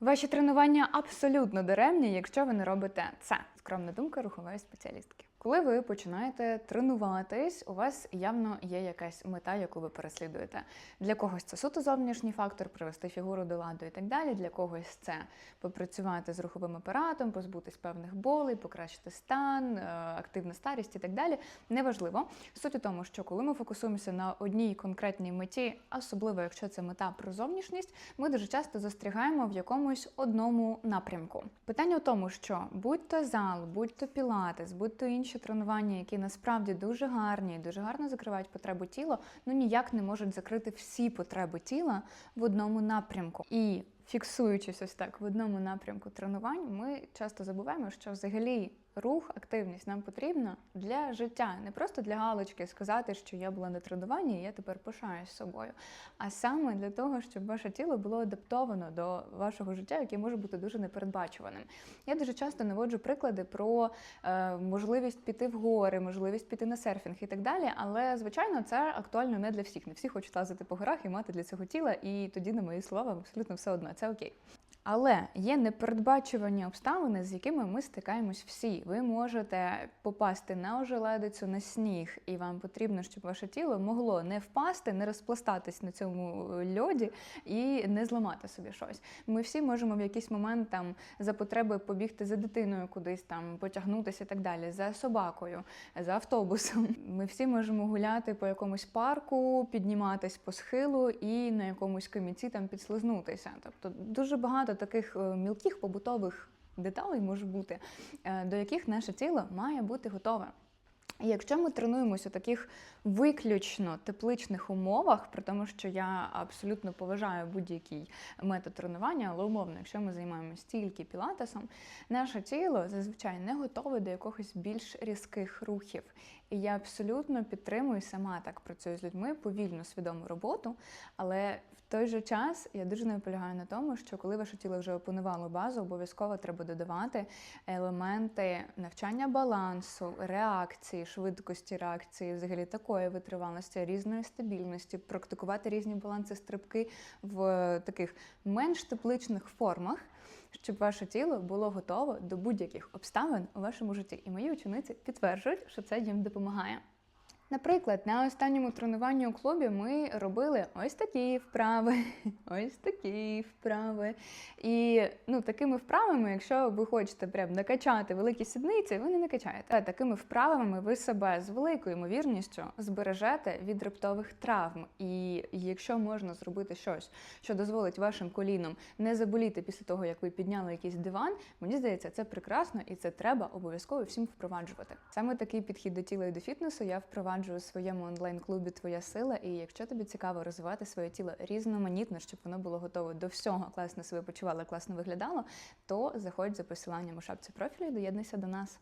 Ваші тренування абсолютно даремні, якщо ви не робите це. Скромна думка рухової спеціалістки. Коли ви починаєте тренуватись, у вас явно є якась мета, яку ви переслідуєте. Для когось це суто зовнішній фактор, привести фігуру до ладу і так далі. Для когось це попрацювати з руховим апаратом, позбутись певних болей, покращити стан, е, активна старість і так далі. Неважливо. Суть у тому, що коли ми фокусуємося на одній конкретній меті, особливо якщо це мета про зовнішність, ми дуже часто застрягаємо в якомусь одному напрямку. Питання в тому, що будь-то зал, будь-то пілатес, будь-то інші тренування, які насправді дуже гарні, і дуже гарно закривають потребу тіла, ну ніяк не можуть закрити всі потреби тіла в одному напрямку. І фіксуючись ось так в одному напрямку тренувань, ми часто забуваємо, що взагалі рух, активність нам потрібна для життя, не просто для галочки сказати, що я була на тренуванні, і я тепер пишаюсь собою, а саме для того, щоб ваше тіло було адаптовано до вашого життя, яке може бути дуже непередбачуваним. Я дуже часто наводжу приклади про е, можливість піти в гори, можливість піти на серфінг і так далі. Але звичайно, це актуально не для всіх. Не всі хочуть лазити по горах і мати для цього тіла, і тоді, на мої слова, абсолютно все одно. Це окей. Але є непередбачувані обставини, з якими ми стикаємось всі. Ви можете попасти на ожеледицю, на сніг, і вам потрібно, щоб ваше тіло могло не впасти, не розпластатись на цьому льоді і не зламати собі щось. Ми всі можемо в якийсь момент там за потреби побігти за дитиною кудись там, потягнутися і так далі, за собакою, за автобусом. Ми всі можемо гуляти по якомусь парку, підніматись по схилу і на якомусь камінці там підслизнутися. Тобто дуже багато таких е, мілких побутових деталей може бути, е, до яких наше тіло має бути готове. Якщо ми тренуємося у таких виключно тепличних умовах, при тому, що я абсолютно поважаю будь-який метод тренування, але умовно, якщо ми займаємося тільки пілатесом, наше тіло зазвичай не готове до якихось більш різких рухів. І я абсолютно підтримую сама так працюю з людьми повільну свідому роботу. Але в той же час я дуже наполягаю на тому, що коли ваше тіло вже опанувало базу, обов'язково треба додавати елементи навчання балансу, реакції, швидкості реакції, взагалі такої витривалості, різної стабільності, практикувати різні баланси стрибки в таких менш тепличних формах. Щоб ваше тіло було готове до будь-яких обставин у вашому житті. І мої учениці підтверджують, що це їм допомагає. Наприклад, на останньому тренуванні у клубі ми робили ось такі вправи, ось такі вправи. І ну, такими вправами, якщо ви хочете прям накачати великі сідниці, ви не накачаєте. А такими вправами ви себе з великою ймовірністю збережете від рептових травм. І якщо можна зробити щось, що дозволить вашим колінам не заболіти після того, як ви підняли якийсь диван, мені здається, це прекрасно і це треба обов'язково всім впроваджувати. Саме такий підхід до тіла і до фітнесу я впроваджую у своєму онлайн-клубі Твоя сила. І якщо тобі цікаво розвивати своє тіло різноманітно, щоб воно було готове до всього, класно себе почувало, класно виглядало, то заходь за посиланням у шапці профілю і доєднуйся до нас.